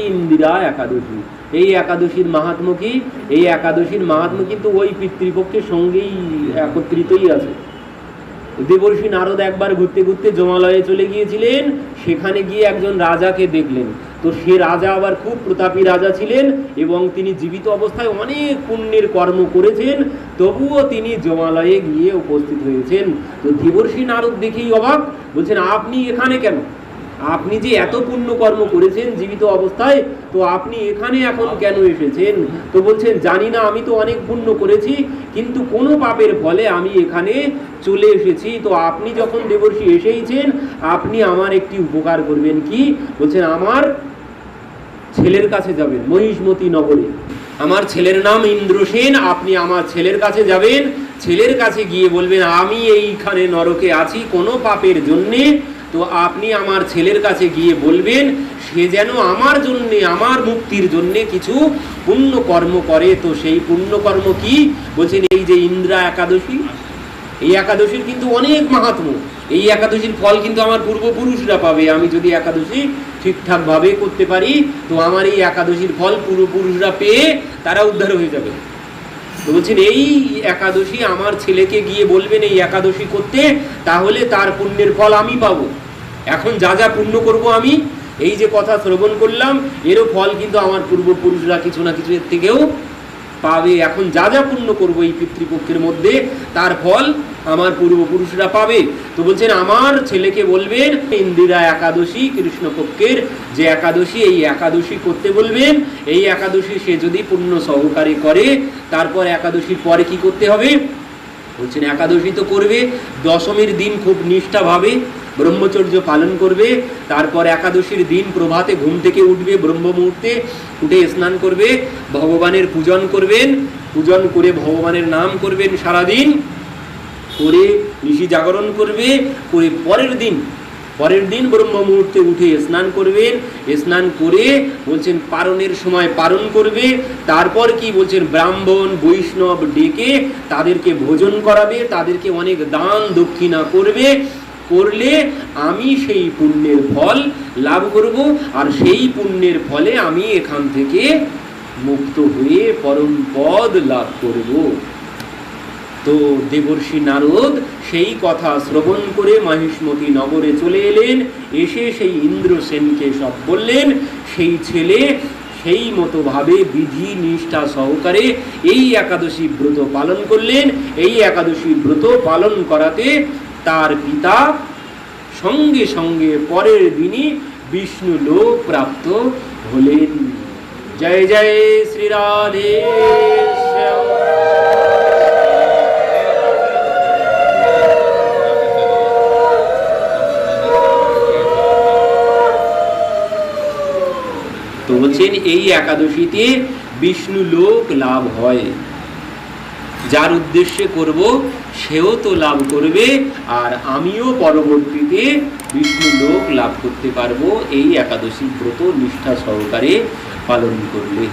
ইন্দিরা একাদশী। এই একাদশীর মাহাত্ম কি? এই একাদশীর মাহাত্ম কিন্তু ওই পিতৃপক্ষের সঙ্গেই একত্রিতই আছে। দেবর্ষী নারদ একবার ঘুরতে ঘুরতে জমালয়ে চলে গিয়েছিলেন, সেখানে গিয়ে একজন রাজাকে দেখলেন। তো সে রাজা আবার খুব প্রতাপী রাজা ছিলেন এবং তিনি জীবিত অবস্থায় অনেক পুণ্যের কর্ম করেছেন, তবুও তিনি জমালয়ে গিয়ে উপস্থিত হয়েছেন। তো দেবর্ষী নারদ দেখেই অবাক, বলছেন, আপনি এখানে কেন? আপনি যে এত পুণ্য কর্ম করেছেন জীবিত অবস্থায়, তো আপনি এখানে এখন কেন এসেছেন? তো বলছেন, জানি না, আমি তো অনেক পুণ্য করেছি, কিন্তু কোনো পাপের ফলে আমি এখানে চলে এসেছি। তো আপনি যখন দেবর্ষী এসেইছেন, আপনি আমার একটি উপকার করবেন কি? বলছেন, আমার ছেলের কাছে যাবেন, মহিষ্মতি নগরে। আমার ছেলের নাম ইন্দ্রসেন আপনি আমার ছেলের কাছে যাবেন। ছেলের কাছে গিয়ে বলবেন, আমি এইখানে নরকে আছি, কোনো পাপের জন্যে তো আপনি আমার ছেলের কাছে গিয়ে বলবেন, সে যেন আমার জন্যে, আমার মুক্তির জন্যে কিছু পুণ্য কর্ম করে। তো সেই পুণ্য কর্ম কি? বলছেন, এই যে ইন্দ্রা একাদশী। এই একাদশীর কিন্তু অনেক মাহাত্ম এই একাদশীর ফল কিন্তু আমার পূর্বপুরুষরা পাবে। আমি যদি একাদশী ঠিকঠাকভাবে করতে পারি, তো আমার এই একাদশীর ফল পূর্বপুরুষরা পেয়ে তারা উদ্ধার হয়ে যাবে। বলছেন এই একাদশী আমার ছেলেকে গিয়ে বলবেন এই একাদশী করতে, তাহলে তার পুণ্যের ফল আমি পাবো। এখন যা যা পুণ্য করব আমি, এই যে কথা শ্রবণ করলাম, এরও ফল কিন্তু আমার পূর্বপুরুষরা কিছু না কিছু এর থেকেও পাবে। এখন যা যা পুণ্য করব এই পিতৃপক্ষের মধ্যে, তার ফল আমার পূর্বপুরুষরা পাবে। তো বলছেন, আমার ছেলেকে বলবেন, ইন্দিরা একাদশী, কৃষ্ণপক্ষের যে একাদশী, এই একাদশী করতে বলবেন। এই একাদশী সে যদি পুণ্য সহকারে করে, তারপর একাদশীর পরে কি করতে হবে? বলছেন, একাদশী তো করবে, দশমীর দিন খুব নিষ্ঠাভাবে ব্রহ্মচর্য পালন করবে, তারপর একাদশীর দিন প্রভাতে ঘুম থেকে উঠবে ব্রহ্ম মুহূর্তে, উঠে স্নান করবে, ভগবানের পূজন করবেন, পূজন করে ভগবানের নাম করবেন সারাদিন, করে ঋষি জাগরণ করবে, করে পরের দিন পরের দিন ব্রহ্ম মুহূর্তে উঠে স্নান করবেন, স্নান করে বলছেন পারণের সময় পারণ করবে, তারপর কি বলছেন ব্রাহ্মণ, বৈষ্ণব ডেকে তাদেরকে ভোজন করাবে, তাদেরকে অনেক দান দক্ষিণা করবে করলে আমি সেই পুণ্যের ফল লাভ করব আর সেই পুণ্যের ফলে আমি এখান থেকে মুক্ত হয়ে পরম পদ লাভ করব। তো দেবর্ষী নারদ সেই কথা শ্রবণ করে মহিষ্মতি নগরে চলে এলেন। এসে সেই ইন্দ্রসেনকে সব বললেন, সেই ছেলে সেই মতো ভাবে বিধি নিষ্ঠা সহকারে এই একাদশী ব্রত পালন করলেন। এই একাদশী ব্রত পালন করাতে তার পিতা, সঙ্গে সঙ্গে পরের দিনই বিষ্ণু লোক প্রাপ্ত হলেন। জয় জয় শ্রী রাধে তো বলছেন, এই একাদশীতে বিষ্ণু লোক লাভ হয়। যার উদ্দেশ্যে করব, সেও তো লাভ করবে, আর আমিও পরবর্তীতে বিষ্ণু লোক লাভ করতে পারব, এই একাদশী ব্রত নিষ্ঠা সহকারে পালন করলে।